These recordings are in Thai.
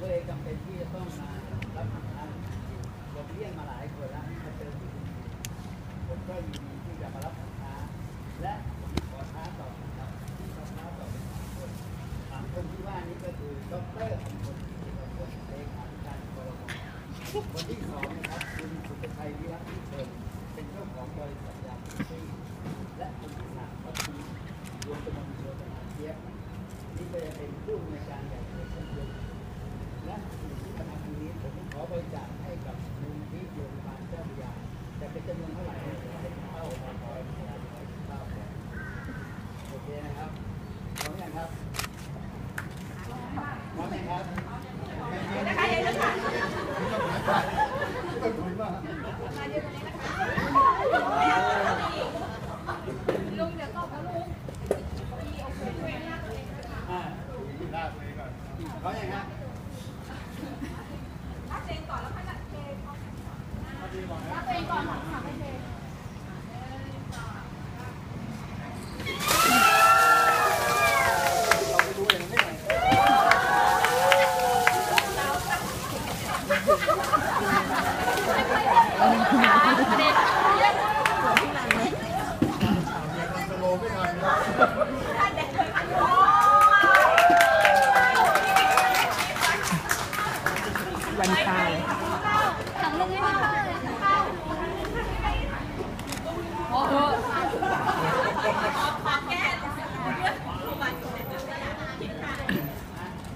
ก็เลยจำเป็นที่จะต้องมารับทำร้าผมเรียกมาหลายคนแล้วมาเจอที่นี่ผมก็ยินดีที่จะมารับคำท้าและผมขอท้าต่อครับที่ขอท้าต่อเป็นสามคนสามคนที่ว่านี้ก็คือดรอำพลกิติประพลเลขาธิการกรมคนที่สองนะครับคุณสุภชัยวิรัติเชิญเป็นเจ้าของบริษัทยาพิเศษและคนที่สามก็คือรวมเป็นโยธนาเทียบนี่จะเป็นผู้ในการใหญ่ในสังคม และสิ่งที่ทำอันนี้ผมขอบริจาคให้กับมูลที่โรงพยาบาลเจ้าพระยาแต่เป็นจำนวนเท่าไหร่เนี่ยเดี๋ยวให้เข้ามาคอยพยายามคอยเข้าโอเคนะครับพร้อมยังครับพร้อมยังครับอ่าพร้อมยังครับ เราไปดูอย่างนี้ห น่อย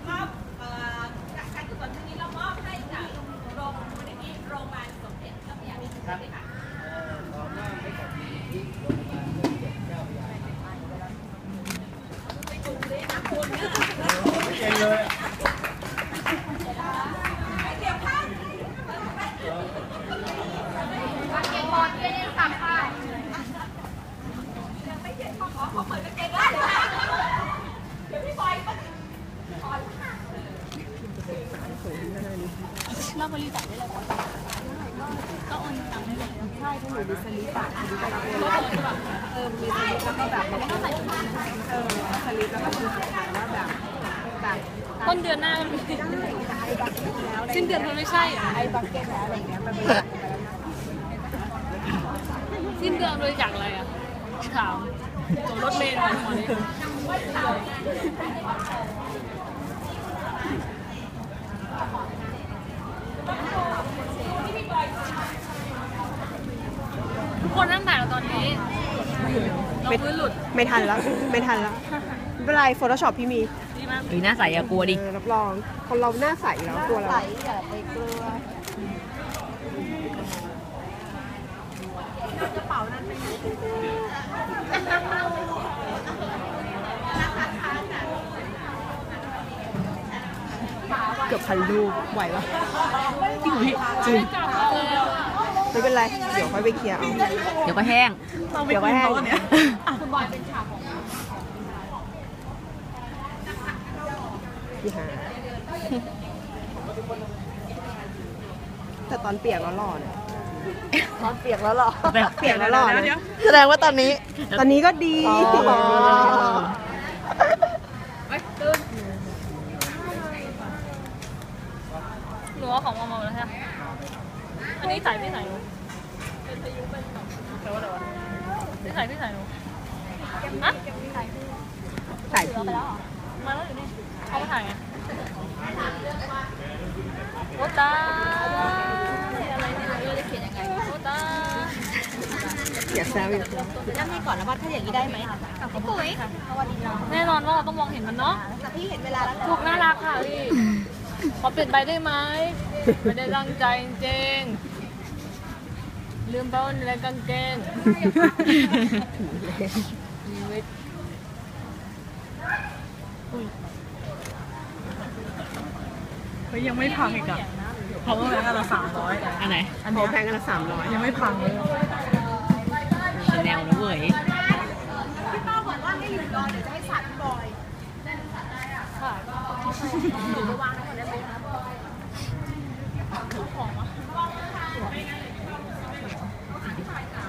ครับเอ่อขอมอบให้กับมูลที่โรงพยาบาลสมเด็จเจ้าพระยาเก่งเลยอะ เราบริจาคได้เลยปะก็โอนตังค์ได้เลยใช่ถ้าหนูมีสลิปอะสลิปก็รับเงินเออมีสลิปแล้วก็แบบเออสลิปแล้วก็คือถ่ายว่าแบบแบบต้นเดือนหน้าก็มีได้แต่ไอ้บักเก็ตแล้วสิ้นเดือนมันไม่ใช่เหรอไอ้บักเก็ตแล้วอะไรเงี้ยมันเป็นแบบไปแล้วนะสิ้นเดือนบริจาคอะไรอะถามตัวรถเมล์หน่อยหมอนี่ทุกคนนั่งถ่ายเราตอนนี้ เราพื้นหลุดไม่ทันแล้วไม่ทันแล้วไม่เป็นไร Photoshop พี่มีดีมากหรือหน้าใสอย่ากลัวดิ เออรับรองคนเราหน้าใสอยู่แล้วตัวเราอย่าไปกลัวเกือบพันรูปไหวปะจริงจริง ไม่เป็นไร เดี๋ยวค่อยไปเคลียร์เอาเดี๋ยวก็แห้ง เดี๋ยวก็แห้งคุณบอยเป็นฉากของพี่หาแต่ตอนเปียกแล้วหล่อเนี่ย ตอนเปียกแล้วหล่อเปียกเปียกแล้วหล่อเนี่ยแสดงว่าตอนนี้ ตอนนี้ก็ดีหนูเอาของมาเมาแล้วใช่ไหม อันนี้ใส่ไม่ใส่หนูเป็นพายุเป็นแบบแต่ว่าแต่ว่าไม่ใส่ไม่ใส่หนูฮะถ่ายพี่มาแล้วอยู่นี่เขามาถ่ายไงโอตาอะไรเนี่ยเราจะเขียนยังไงโอตาอย่าแซวอย่าแซวนั่งให้ก่อนแล้วว่าถ้าอย่างนี้ได้ไหมพี่ปุ๋ยแน่นอนว่าเราต้องมองเห็นมันเนาะแต่พี่เห็นเวลาแล้วถูกน่ารักค่ะพี่ขอเปลี่ยนไปได้ไหมไม่ได้ตั้งใจจริงๆ ลืมเบ้าและกางเกงชีวิตเฮ้ยยังไม่พังอีกอะเพราะว่าแพงกันละสามร้อยอันไหนอันนี้แพงกันละสามร้อยยังไม่พังเลยเป็นแนวนะเว้ยพี่ป้าบอกว่าให้อยู่รอเดี๋ยวจะให้สัาดพี่บอยค่ะหนูระวังนะคนได้ไหมคะบอยของของอะ 我很快的。